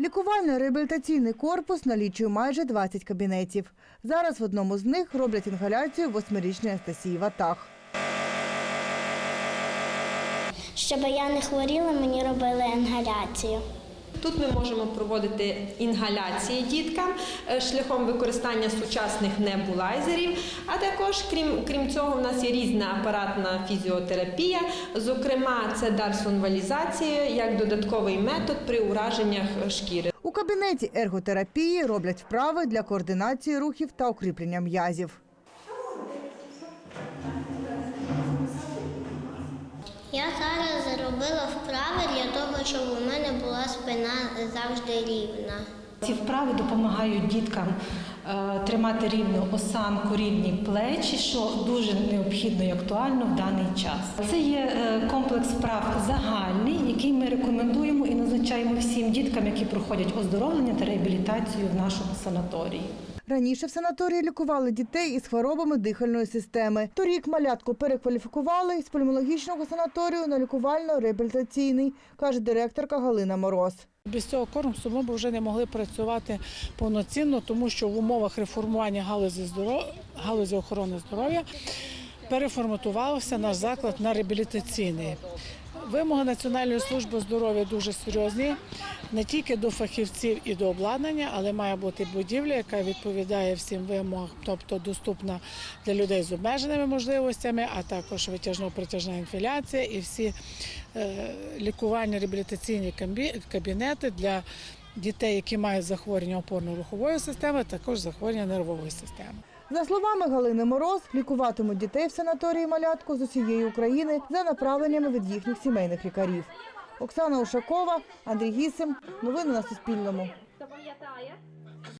Лікувально-реабілітаційний корпус налічує майже 20 кабінетів. Зараз в одному з них роблять інгаляцію восьмирічної Анастасії Ватах. Щоб я не хворіла, мені робили інгаляцію. Тут ми можемо проводити інгаляції діткам е, шляхом використання сучасних небулайзерів. А також, крім, крім цього, в нас є різна апаратна фізіотерапія. Зокрема, це дарсонвалізація як додатковий метод при ураженнях шкіри. У кабінеті ерготерапії роблять вправи для координації рухів та укріплення м'язів. Зараз зробила вправи для того, щоб у мене була спина завжди рівна. Ці вправи допомагають діткам е, тримати рівну осанку, рівні плечі, що дуже необхідно і актуально в даний час. Це є е, комплекс вправ загальний, який ми рекомендуємо і назначаємо всім діткам, які проходять оздоровлення та реабілітацію в нашому санаторії. Раніше в санаторії лікували дітей із хворобами дихальної системи. Торік малятку перекваліфікували з пульмологічного санаторію на лікувально-реабілітаційний, каже директорка Галина Мороз. Без цього корпусу ми б вже не могли працювати повноцінно, тому що в умовах реформування галузі здоров... галузі охорони здоров'я переформатувався наш заклад на реабілітаційний. Вимоги Національної служби здоров'я дуже серйозні не тільки до фахівців і до обладнання, але має бути будівля, яка відповідає всім вимогам, тобто доступна для людей з обмеженими можливостями, а також витяжно-притяжна інфіляція і всі е, лікувальні реабілітаційні кабінети для дітей, які мають захворювання опорно-рухової системи, також захворювання нервової системи. За словами Галини Мороз, лікуватимуть дітей в санаторії малятку з усієї України за направленнями від їхніх сімейних лікарів. Оксана Ушакова, Андрій Гісим. Новини на Суспільному.